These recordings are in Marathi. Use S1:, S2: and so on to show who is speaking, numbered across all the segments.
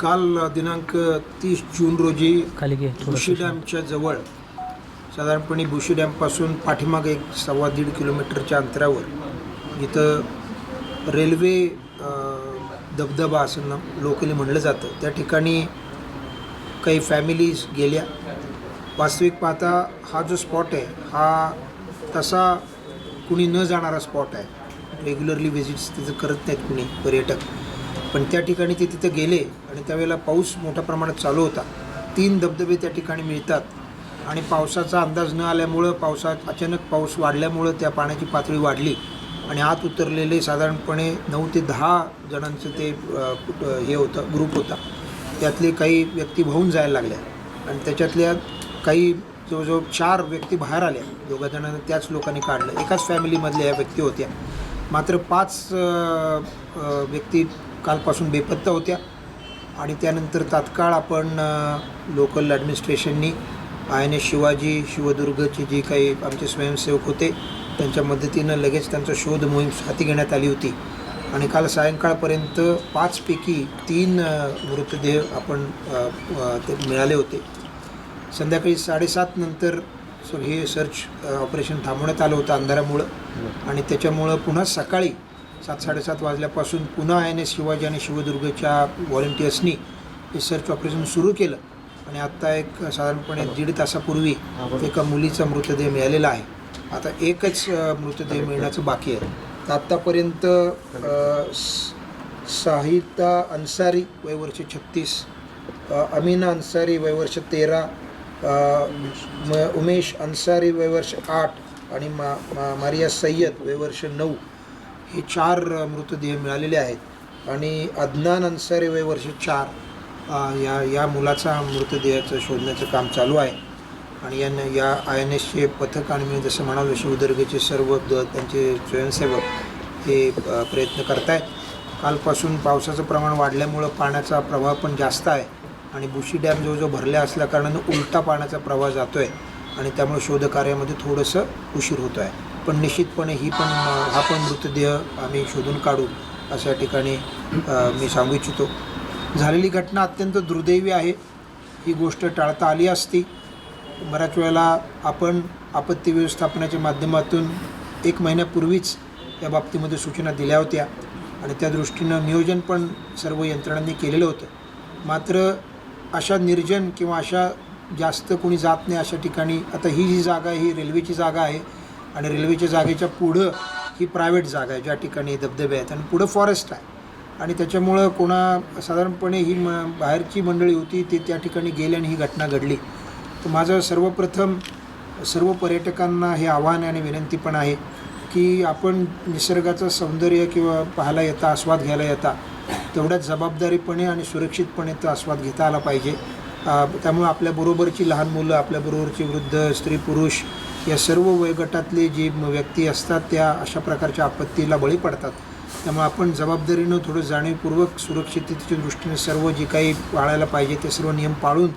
S1: काल दिनांक तीस जून रोजी
S2: खाली घे थोडं
S1: डॅमच्या जवळ साधारणपणे बुशी डॅमपासून पाठीमागे एक सव्वा दीड किलोमीटरच्या अंतरावर जिथं रेल्वे धबधबा असं ना लोकली म्हणलं जातं. त्या ठिकाणी काही फॅमिलीज गेल्या. वास्तविक पाहता हा जो स्पॉट आहे हा तसा कुणी न जाणारा स्पॉट आहे. रेग्युलरली व्हिजिट्स तिथं करत नाहीत कुणी पर्यटक. पण त्या ठिकाणी ते तिथं गेले आणि त्यावेळेला पाऊस मोठ्या प्रमाणात चालू होता. तीन धबधबे त्या ठिकाणी मिळतात. आणि पावसाचा अंदाज न आल्यामुळं पावसात अचानक पाऊस वाढल्यामुळं त्या पाण्याची पातळी वाढली आणि आत उतरलेले साधारणपणे नऊ ते दहा जणांचं ते हे होतं ग्रुप होता. त्यातले काही व्यक्ती वाहून जायला लागल्या आणि त्याच्यातल्या काही जवळजवळ चार व्यक्ती बाहेर आल्या. दोघा जणांना त्याच लोकांनी काढलं. एकाच फॅमिलीमधल्या या व्यक्ती होत्या. मात्र पाच व्यक्ती कालपासून बेपत्ता होत्या. आणि त्यानंतर तात्काळ आपण लोकल ॲडमिनिस्ट्रेशननी आय एन एस शिवाजी शिवदुर्गचे जे काही आमचे स्वयंसेवक होते त्यांच्या मदतीनं लगेच त्यांचा शोध मोहीम हाती घेण्यात आली होती. आणि काल सायंकाळपर्यंत पाचपैकी तीन मृतदेह आपण ते मिळाले होते. संध्याकाळी साडेसात नंतर हे सर्च ऑपरेशन थांबवण्यात आलं होतं अंधारामुळं. आणि त्याच्यामुळं पुन्हा सकाळी सात साडेसात वाजल्यापासून पुन्हा आय एन एस शिवाजी आणि शिवदुर्गच्या व्हॉलेंटियर्सनी हे सर्च ऑपरेशन सुरू केलं. आणि आत्ता एक साधारणपणे दीड तासापूर्वी एका मुलीचा मृतदेह मिळालेला आहे. आता एकच मृतदेह मिळण्याचं बाकी आहे. तर आत्तापर्यंत साहिता अन्सारी वय वर्ष छत्तीस अमीना अन्सारी वय वर्ष तेरा उमेश अन्सारी वय वर्ष आठ आणि मा मा मारिया सय्यद वय वर्ष नऊ हे चार मृतदेह मिळालेले आहेत. आणि अज्ञान अन्सारी वय वर्ष चार या या मुलाचा मृतदेहाचं शोधण्याचं काम चालू आहे. आणि यानं या आय एन एसचे पथक आणि मी जसं म्हणालो शिवदुर्गचे सर्व द त्यांचे स्वयंसेवक हे प्रयत्न करत आहेत कालपासून पावसाचं प्रमाण वाढल्यामुळं पाण्याचा प्रवाह पण जास्त आहे. आणि बुशी डॅम जवळजवळ भरल्या असल्याकारणानं उलटा पाण्याचा प्रवाह जातो आहे आणि त्यामुळे शोधकार्यामध्ये थोडंसं उशीर होतो आहे पण निश्चितपणे ही पण हा पण मृतदेह आम्ही शोधून काढू अशा ठिकाणी मी सांगू इच्छितो. झालेली घटना अत्यंत दुर्दैवी आहे. ही गोष्ट टाळता आली असती. बऱ्याच वेळेला आपण आपत्ती व्यवस्थापनाच्या माध्यमातून एक महिन्यापूर्वीच या बाबतीमध्ये सूचना दिल्या होत्या आणि त्या दृष्टीनं नियोजन पण सर्व यंत्रणांनी केलेलं होतं. मात्र अशा निर्जन किंवा अशा जास्त कोणी जात नाही अशा ठिकाणी आता ही जी जागा आहे ही रेल्वेची जागा आहे आणि रेल्वेच्या जागेच्या पुढं ही प्रायव्हेट जागा आहे ज्या ठिकाणी धबधबे आहेत. आणि पुढं फॉरेस्ट आहे. आणि त्याच्यामुळं कोणा साधारणपणे ही म बाहेरची मंडळी होती ती त्या ठिकाणी गेली आणि ही घटना घडली. तर माझं सर्वप्रथम सर्व पर्यटकांना हे आव्हान आणि विनंती पण आहे की आपण निसर्गाचं सौंदर्य किंवा पाहायला येता आस्वाद घ्यायला येता तेवढ्याच जबाबदारीपणे आणि सुरक्षितपणे तो आस्वाद घेता आला पाहिजे. त्यामुळे आपल्याबरोबरची लहान मुलं आपल्याबरोबरची वृद्ध स्त्री पुरुष या सर्व वयोगटातले जे व्यक्ती असतात त्या अशा प्रकारच्या आपत्तीला बळी पडतात. त्यामुळे आपण जबाबदारीनं थोडं जाणीवपूर्वक सुरक्षिततेच्या दृष्टीने सर्व जे काही पाळायला पाहिजे ते सर्व नियम पाळून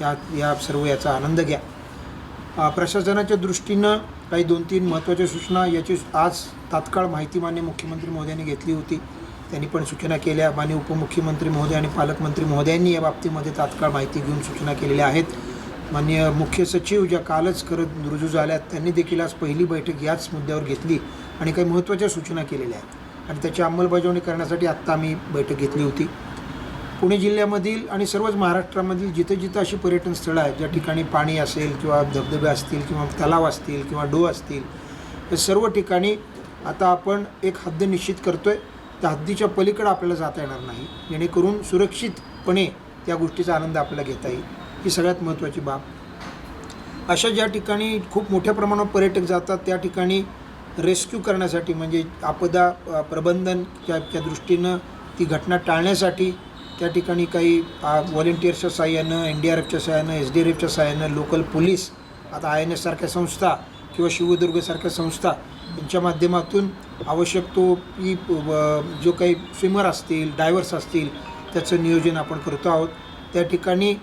S1: या या सर्व याचा आनंद घ्या. प्रशासनाच्या दृष्टीनं काही दोन तीन महत्त्वाच्या सूचना याची आज तात्काळ माहिती मान्य मुख्यमंत्री महोदयांनी घेतली होती. त्यांनी पण सूचना केल्या. मान्य उपमुख्यमंत्री महोदय आणि पालकमंत्री महोदयांनी या बाबतीमध्ये तात्काळ माहिती घेऊन सूचना केलेल्या आहेत. मान्य मुख्य सचिव ज्या कालच करत रुजू झाल्यात त्यांनी देखील आज पहिली बैठक याच मुद्द्यावर घेतली आणि काही महत्त्वाच्या सूचना केलेल्या आहेत. आणि त्याची अंमलबजावणी करण्यासाठी आत्ता आम्ही बैठक घेतली होती. पुणे जिल्ह्यामधील आणि सर्वच महाराष्ट्रामधील जिथं जिथं अशी पर्यटन स्थळं आहेत ज्या ठिकाणी पाणी असेल किंवा धबधबे असतील किंवा तलाव असतील किंवा डो असतील या सर्व ठिकाणी आता आपण एक हद्द निश्चित करतो आहे त्या हद्दीच्या पलीकडं आपल्याला जाता येणार नाही. जेणेकरून सुरक्षितपणे त्या गोष्टीचा आनंद आपल्याला घेता येईल. ही सगळ्यात महत्त्वाची बाब. अशा ज्या ठिकाणी खूप मोठ्या प्रमाणावर पर्यटक जातात त्या ठिकाणी रेस्क्यू करण्यासाठी म्हणजे आपदा प्रबंधन प्रबंधनच्या दृष्टीनं ती घटना टाळण्यासाठी त्या ठिकाणी काही व्हॉलेंटियर्सच्या साह्यानं एन डी आर एफच्या साह्यानं एस डी आर एफच्या साह्यानं लोकल पोलीस आता आय एन एससारख्या संस्था किंवा शिवदुर्गसारख्या संस्था यांच्या माध्यमातून आवश्यक तो की जो काही स्विमर असतील डायव्हर्स असतील त्याचं नियोजन आपण करतो आहोत. त्या ठिकाणी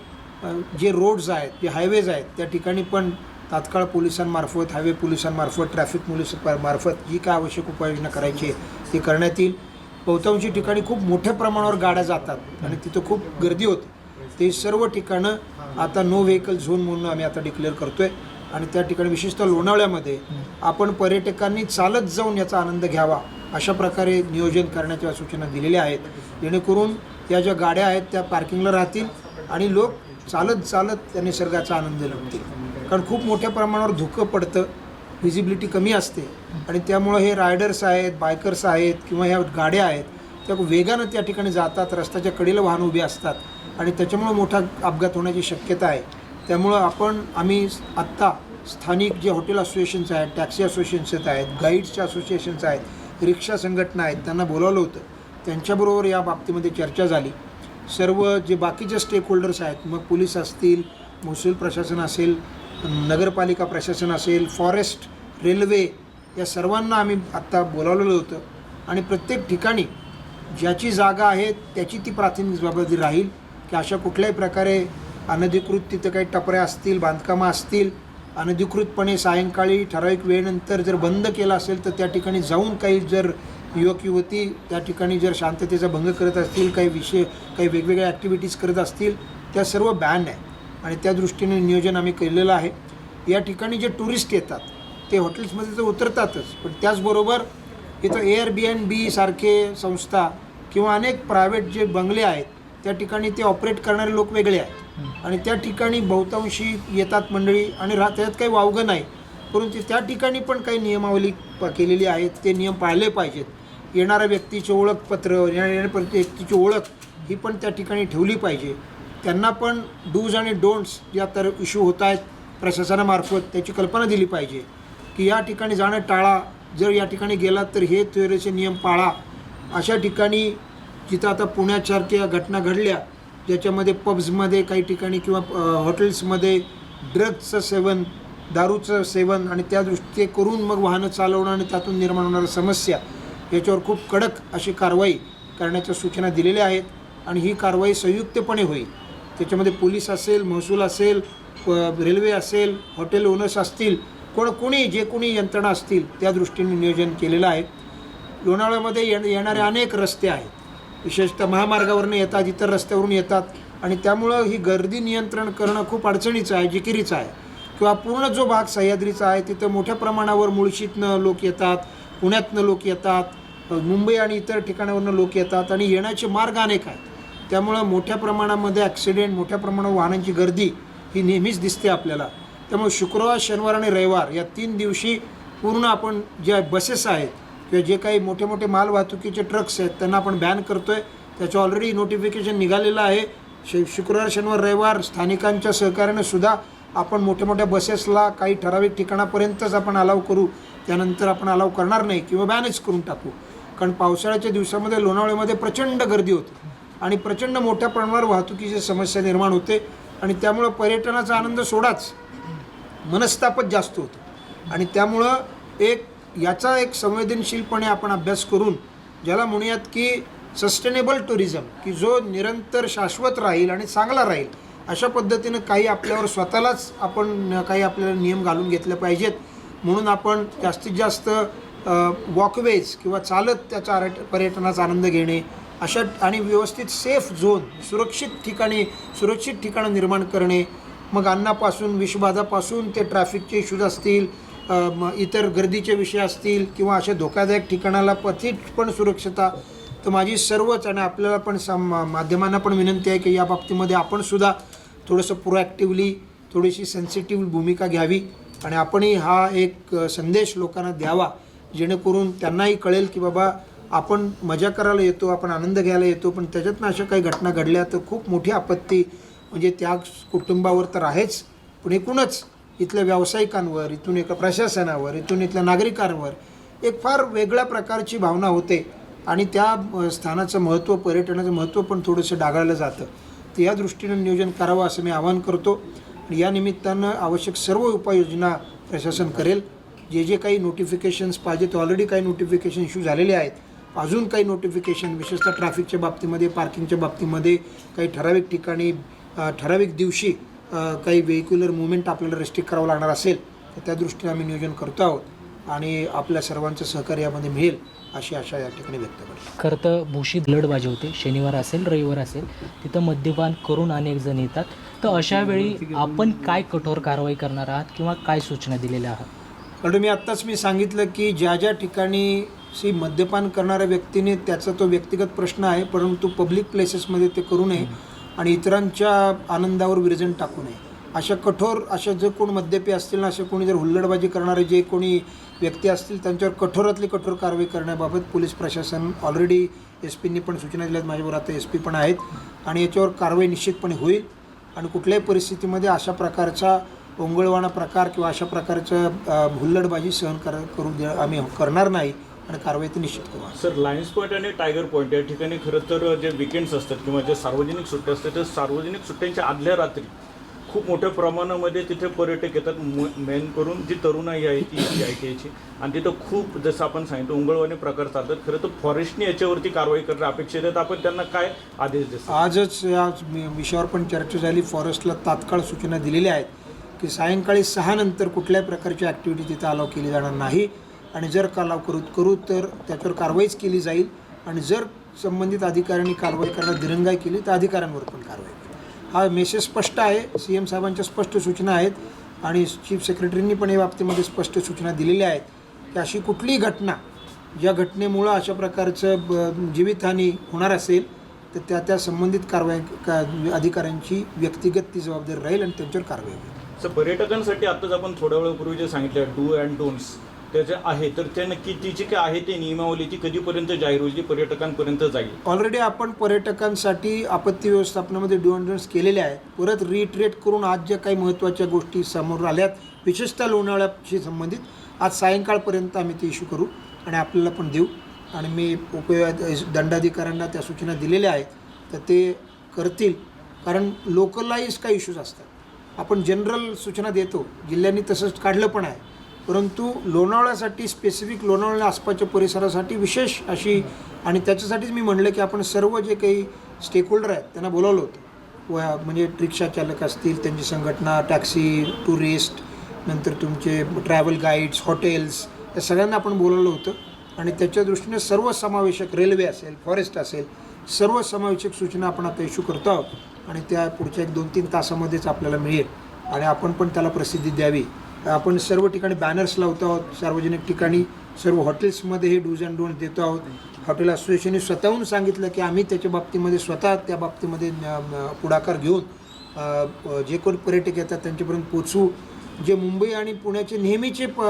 S1: जे रोड्स आहेत जे हायवेज आहेत त्या ठिकाणी पण तात्काळ पोलिसांमार्फत हायवे पोलिसांमार्फत ट्रॅफिक पोलीस मार्फत जी काय आवश्यक उपाययोजना करायची आहे ती करण्यात येईल. बहुतांशी ठिकाणी खूप मोठ्या प्रमाणावर गाड्या जातात आणि तिथं खूप गर्दी होते. ते सर्व ठिकाणं आता नो व्हेकल झोन म्हणून आम्ही आता डिक्लेअर करतोय आणि त्या ठिकाणी विशेषतः लोणावळ्यामध्ये आपण पर्यटकांनी चालत जाऊन याचा आनंद घ्यावा अशा प्रकारे नियोजन करण्याच्या सूचना दिलेल्या आहेत. जेणेकरून त्या ज्या गाड्या आहेत त्या पार्किंगला राहतील आणि लोक चालत चालत त्या निसर्गाचा आनंद लुटतील. कारण खूप मोठ्या प्रमाणावर धुकं पडतं व्हिजिबिलिटी कमी असते. आणि त्यामुळं हे रायडर्स आहेत बायकर्स आहेत किंवा ह्या गाड्या आहेत त्या वेगानं त्या ठिकाणी जातात रस्त्याच्या कडेला वाहन उभी असतात. आणि त्याच्यामुळं मोठा अपघात होण्याची शक्यता आहे. त्यामुळं आपण आम्ही आत्ता स्थानिक जे हॉटेल असोसिएशन्स आहेत टॅक्सी असोसिएशन्स आहेत गाईड्सच्या असोसिएशन्स आहेत रिक्षा संघटना आहेत त्यांना बोलावलं होतं. त्यांच्याबरोबर या बाबतीमध्ये चर्चा झाली. सर्व जे बाकीचे स्टेक होल्डर्स आहेत मग पोलीस असतील महसूल प्रशासन असेल नगरपालिका प्रशासन असेल फॉरेस्ट रेल्वे या सर्वांना आम्ही आत्ता बोलावलेलं होतं. आणि प्रत्येक ठिकाणी ज्याची जागा आहे त्याची ती प्राथमिक जबाबदारी राहील की अशा कुठल्याही प्रकारे अनधिकृत तिथं काही टपऱ्या असतील बांधकामं असतील अनधिकृतपणे सायंकाळी ठराविक वेळेनंतर जर बंद केलं असेल तर त्या ठिकाणी जाऊन काही जर युवक युवती त्या ठिकाणी जर शांततेचा भंग करत असतील काही विषय काही वेगवेगळ्या ॲक्टिव्हिटीज करत असतील त्या सर्व बॅन आहे. आणि त्या दृष्टीने नियोजन आम्ही केलेलं आहे. या ठिकाणी जे टुरिस्ट येतात ते हॉटेल्समध्ये तर उतरतातच पण त्याचबरोबर इथं एअर बी एन बी सारखे संस्था किंवा अनेक प्रायव्हेट जे बंगले आहेत त्या ठिकाणी ते ऑपरेट करणारे लोक वेगळे आहेत. आणि त्या ठिकाणी बहुतांशी येतात मंडळी आणि रा त्यात काही वावगं नाही. परंतु त्या ठिकाणी पण काही नियमावली प- केलेली आहेत ते नियम पाळले पाहिजेत. येणाऱ्या व्यक्तीचे ओळखपत्र येणाऱ्या व्यक्तीची ओळख ही पण त्या ठिकाणी ठेवली पाहिजे. त्यांना पण डूज आणि डोंट्स या तर इश्यू होत आहेत. प्रशासनामार्फत त्याची कल्पना दिली पाहिजे की या ठिकाणी जाणं टाळा. जर या ठिकाणी गेलात तर हे त्वरेचे नियम पाळा. अशा ठिकाणी जिथं आता पुण्यासारख्या घटना घडल्या ज्याच्यामध्ये पब्समध्ये काही ठिकाणी किंवा हॉटेल्समध्ये ड्रग्जचं सेवन दारूचं सेवन आणि त्या दृष्टी करून मग वाहनं चालवणं आणि त्यातून निर्माण होणाऱ्या समस्या याच्यावर खूप कडक अशी कारवाई करण्याच्या सूचना दिलेल्या आहेत आणि ही कारवाई संयुक्तपणे होईल. त्याच्यामध्ये पोलीस असेल महसूल असेल रेल्वे असेल हॉटेल ओनर्स असतील कोण कोणी जे कोणी यंत्रणा असतील त्या दृष्टीने नियोजन केलेलं आहे. लोणावळ्यामध्ये ये येणारे अनेक रस्ते आहेत. विशेषतः महामार्गावरून येतात इतर रस्त्यावरून येतात आणि त्यामुळं ही गर्दी नियंत्रण करणं खूप अडचणीचं आहे जिकिरीचं आहे. किंवा पूर्ण जो भाग सह्याद्रीचा आहे तिथं मोठ्या प्रमाणावर मुळशीतनं लोक येतात पुण्यातनं लोक येतात मुंबई आणि इतर ठिकाणावरनं लोक येतात आणि येण्याचे मार्ग अनेक आहेत. त्यामुळं मोठ्या प्रमाणामध्ये ॲक्सिडेंट मोठ्या प्रमाणावर वाहनांची गर्दी ही नेहमीच दिसते आपल्याला. त्यामुळे शुक्रवार शनिवार आणि रविवार या तीन दिवशी पूर्ण आपण ज्या बसेस आहेत किंवा जे काही मोठे मोठे माल वाहतुकीचे ट्रक्स आहेत त्यांना आपण बॅन करतो आहे त्याचं ऑलरेडी नोटिफिकेशन निघालेलं आहे. श शुक्रवार शनिवार रविवार स्थानिकांच्या सहकार्याने सुद्धा आपण मोठ्या मोठ्या बसेसला काही ठराविक ठिकाणापर्यंतच आपण अलाव करू. त्यानंतर आपण अलाव करणार नाही किंवा बॅनच करून टाकू. कारण पावसाळ्याच्या दिवसामध्ये लोणावळ्यामध्ये प्रचंड गर्दी होते. आणि प्रचंड मोठ्या प्रमाणावर वाहतुकीची समस्या निर्माण होते. आणि त्यामुळं पर्यटनाचा आनंद सोडाच मनस्तापच जास्त होतं. आणि त्यामुळं एक याचा एक संवेदनशीलपणे आपण अभ्यास करून ज्याला म्हणूयात की सस्टेनेबल टुरिझम की जो निरंतर शाश्वत राहील आणि चांगला राहील अशा पद्धतीनं काही आपल्यावर स्वतःलाच आपण काही आपल्याला नियम घालून घेतले पाहिजेत. म्हणून आपण जास्तीत जास्त वॉकवेज किंवा चालत त्याचा आरट- पर्यटनाचा आनंद घेणे अशा आणि व्यवस्थित सेफ झोन सुरक्षित ठिकाणी सुरक्षित ठिकाणं निर्माण करणे. मग अन्नापासून विषबाधापासून ते ट्रॅफिकचे इश्यूज असतील इतर गर्दीचे विषय असतील किंवा अशा धोकादायक ठिकाणाला पथित पण सुरक्षता. तर माझी सर्वच आणि आपल्याला पण सम माध्यमांना पण विनंती आहे की या बाबतीमध्ये आपण सुद्धा थोडंसं प्रोॲक्टिव्हली थोडीशी सेन्सिटिव्ह भूमिका घ्यावी आणि आपणही हा एक संदेश लोकांना द्यावा. जेणेकरून त्यांनाही कळेल की बाबा आपण मजा करायला येतो आपण आनंद घ्यायला येतो पण त्याच्यातनं अशा काही घटना घडल्या तर खूप मोठी आपत्ती म्हणजे त्या कुटुंबावर तर आहेच. पण एकूणच इथल्या व्यावसायिकांवर इथून एका प्रशासनावर इथून इथल्या नागरिकांवर एक फार वेगळ्या प्रकारची भावना होते. आणि त्या स्थानाचं महत्त्व पर्यटनाचं महत्त्व पण थोडंसं डागाळलं जातं. तर या दृष्टीनं नियोजन करावं असं मी आवाहन करतो. आणि या निमित्तानं आवश्यक सर्व उपाययोजना प्रशासन करेल. जे जे काही नोटिफिकेशन्स पाहिजे ते ऑलरेडी काही नोटिफिकेशन इश्यू झालेले आहेत. अजून काही नोटिफिकेशन विशेषतः ट्रॅफिकच्या बाबतीमध्ये पार्किंगच्या बाबतीमध्ये काही ठराविक ठिकाणी ठराविक दिवशी काही व्हेक्युलर मुवमेंट आपल्याला रेस्ट्रिक्ट करावं लागणार असेल तर त्या दृष्टीने आम्ही नियोजन करतो आहोत आणि आपल्या सर्वांचं सहकार्य यामध्ये मिळेल अशी आशा या ठिकाणी व्यक्त करतो.
S2: खरं तर भूशी लढबाजी होते. शनिवार असेल रविवार असेल तिथं मद्यपान करून अनेक जण येतात. तर अशा वेळी आपण काय कठोर कारवाई करणार आहात किंवा काय सूचना दिलेल्या आहात?
S1: कारण मी आत्ताच मी सांगितलं की ज्या ज्या ठिकाणी सी मद्यपान करणाऱ्या व्यक्तीने त्याचा तो व्यक्तिगत प्रश्न आहे परंतु पब्लिक प्लेसेसमध्ये ते करू नये आणि इतरांच्या आनंदावर विरजण टाकू नये. अशा कठोर अशा जे कोण मद्यपी असतील ना असे कोणी जर हुल्लडबाजी करणारे जे कोणी व्यक्ती असतील त्यांच्यावर कठोरातली कठोर कारवाई करण्याबाबत पोलीस प्रशासन ऑलरेडी एस पींनी पण सूचना दिल्या आहेत माझ्याबरोबर आता एस पी पण आहेत. आणि याच्यावर कारवाई निश्चितपणे होईल. आणि कुठल्याही परिस्थितीमध्ये अशा प्रकारचा ओंगळवाणा प्रकार किंवा अशा प्रकारचं अ, हुल्लडबाजी सहन कर करू दे आम्ही करणार नाही आणि कारवाई तर निश्चित करू.
S3: सर लायन्स पॉईंट आणि टायगर पॉईंट या ठिकाणी खरं तर जे विकेंड्स असतात किंवा जे सार्वजनिक सुट्ट्या असतात त्या सार्वजनिक सुट्ट्यांच्या आदल्या रात्री खूप मोठ्या प्रमाणामध्ये तिथे पर्यटक येतात मेन करून जी तरुणाई आहे ती आय टी आयची आणि तिथं खूप जसं आपण सांगितलं उंगळवाने प्रकार चालतात. खरं तर फॉरेस्टने याच्यावरती कारवाई करणं अपेक्षित आहे तर आपण त्यांना काय आदेश देतो
S1: आजच या विषयावर पण चर्चा झाली. फॉरेस्टला तात्काळ सूचना दिलेल्या आहेत. की सायंकाळी सहा नंतर कुठल्याही प्रकारची ॲक्टिव्हिटी तिथं अलाव केली जाणार नाही. आणि जर अलाव करू करू तर त्याच्यावर कारवाईच केली जाईल. आणि जर संबंधित अधिकाऱ्यांनी कारवाई करण्यात दिरंगाई केली तर अधिकाऱ्यांवर पण कारवाई केली. हा मेसेज स्पष्ट आहे. सी एम साहेबांच्या स्पष्ट सूचना आहेत. आणि चीफ सेक्रेटरींनी पण या बाबतीमध्ये स्पष्ट सूचना दिलेल्या आहेत. की अशी कुठलीही घटना ज्या घटनेमुळं अशा प्रकारचं ब- जीवितहानी होणार असेल तर त्या त्या संबंधित कारवाई का अधिकाऱ्यांची व्यक्तिगत ती जबाबदारी राहील आणि त्यांच्यावर कारवाई होईल.
S3: सर पर्यटकांसाठी आताच आपण थोड्या वेळापूर्वी जे सांगितलं डू अँड डोन्ट्स त्याचे आहे तर ते नक्की ती जी काय आहे ते नियमावली ती कधीपर्यंत जाहीर होईल जी पर्यटकांपर्यंत जाईल?
S1: ऑलरेडी आपण पर्यटकांसाठी आपत्ती व्यवस्थापनामध्ये डू अँडन्स केलेले आहेत. परत रिट्रेट करून आज ज्या काही महत्त्वाच्या गोष्टी समोर आल्यात विशेषतः लोणावळ्याशी संबंधित आज सायंकाळपर्यंत आम्ही ते इश्यू करू आणि आपल्याला पण देऊ. आणि मी उपयोग दंडाधिकाऱ्यांना त्या सूचना दिलेल्या आहेत तर ते करतील. कारण लोकलाईज काही इश्यूज असतात. आपण जनरल सूचना देतो. जिल्ह्यांनी तसंच काढलं पण आहे. परंतु लोणावळ्यासाठी स्पेसिफिक लोणावळ्या आसपासच्या परिसरासाठी विशेष अशी आणि त्याच्यासाठीच मी म्हणलं की आपण सर्व जे काही स्टेकहोल्डर आहेत त्यांना बोलावलं होतं. व म्हणजे रिक्षा चालक असतील त्यांची संघटना टॅक्सी टुरिस्ट नंतर तुमचे ट्रॅव्हल गाईड्स हॉटेल्स या सगळ्यांना आपण बोलावलं होतं. आणि त्याच्या दृष्टीने सर्वसमावेशक रेल्वे असेल फॉरेस्ट असेल सर्वसमावेशक सूचना आपण आता इश्यू करतो आहोत. आणि त्या पुढच्या एक दोन तीन तासामध्येच आपल्याला मिळेल. आणि आपण पण त्याला प्रसिद्धी द्यावी. आपण सर्व ठिकाणी बॅनर्स लावतो आहोत. सार्वजनिक ठिकाणी सर्व हॉटेल्समध्ये हे डूज अँड डोंट देतो आहोत. हॉटेल असोसिएशनने स्वतःहून सांगितलं की आम्ही त्याच्या बाबतीमध्ये स्वतः त्या बाबतीमध्ये पुढाकार घेऊन जे कोण पर्यटक येतात त्यांच्यापर्यंत पोचवू जे मुंबई आणि पुण्याचे नेहमीचे प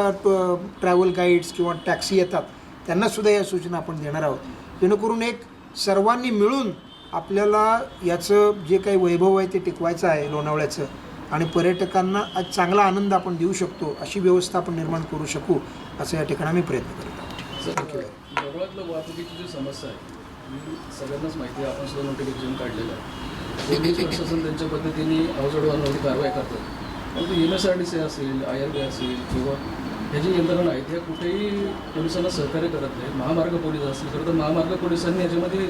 S1: ट्रॅव्हल गाईड्स किंवा टॅक्सी येतात त्यांनासुद्धा या सूचना आपण देणार आहोत. जेणेकरून एक सर्वांनी मिळून आपल्याला याचं जे काही वैभव आहे ते टिकवायचं आहे लोणावळ्याचं. आणि पर्यटकांना आज चांगला आनंद आपण देऊ शकतो अशी व्यवस्था आपण निर्माण करू शकू असं या ठिकाणी आम्ही प्रयत्न करत. आहोत
S4: सर जवळातलं वाहतुकीची जी समस्या आहे ही सगळ्यांनाच माहिती आहे आपण सुद्धा नोटिफिकेशन काढलेलं आहे. पोलीस प्रशासन त्यांच्या पद्धतीने अवजड वाहनावरती कारवाई करतात. परंतु M S R D C असेल आय आर बी असेल किंवा ह्या जी यंत्रणा आहेत ह्या कुठेही पोलिसांना सहकार्य करत नाहीत महामार्ग पोलीस असतील खरं तर महामार्ग पोलिसांनी याच्यामध्ये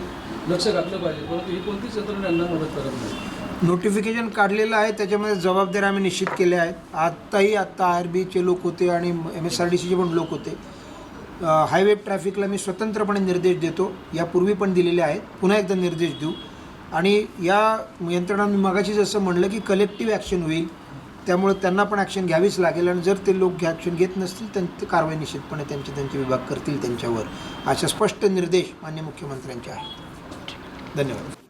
S4: लक्ष घातलं पाहिजे परंतु ही कोणतीच यंत्रणा यांना मदत करत नाही?
S1: नोटिफिकेशन काढलेलं आहे त्याच्यामध्ये जबाबदारी आम्ही निश्चित केल्या आहेत. आत्ताही आत्ता आर बीचे लोक होते आणि एम एस आर डी सीचे पण लोक होते. हायवे ट्रॅफिकला मी स्वतंत्रपणे निर्देश देतो. यापूर्वी पण दिलेले आहेत. पुन्हा एकदा निर्देश देऊ. आणि या यंत्रणांनी मगाशी जसं म्हणलं की कलेक्टिव्ह ॲक्शन होईल. त्यामुळे त्यांना पण ॲक्शन घ्यावीच लागेल. आणि जर ते लोक ॲक्शन घेत नसतील तर कारवाई निश्चितपणे त्यांचे त्यांचे विभाग करतील त्यांच्यावर. अशा स्पष्ट निर्देश मान्य मुख्यमंत्र्यांचे आहेत. ಧನ್ಯವಾದ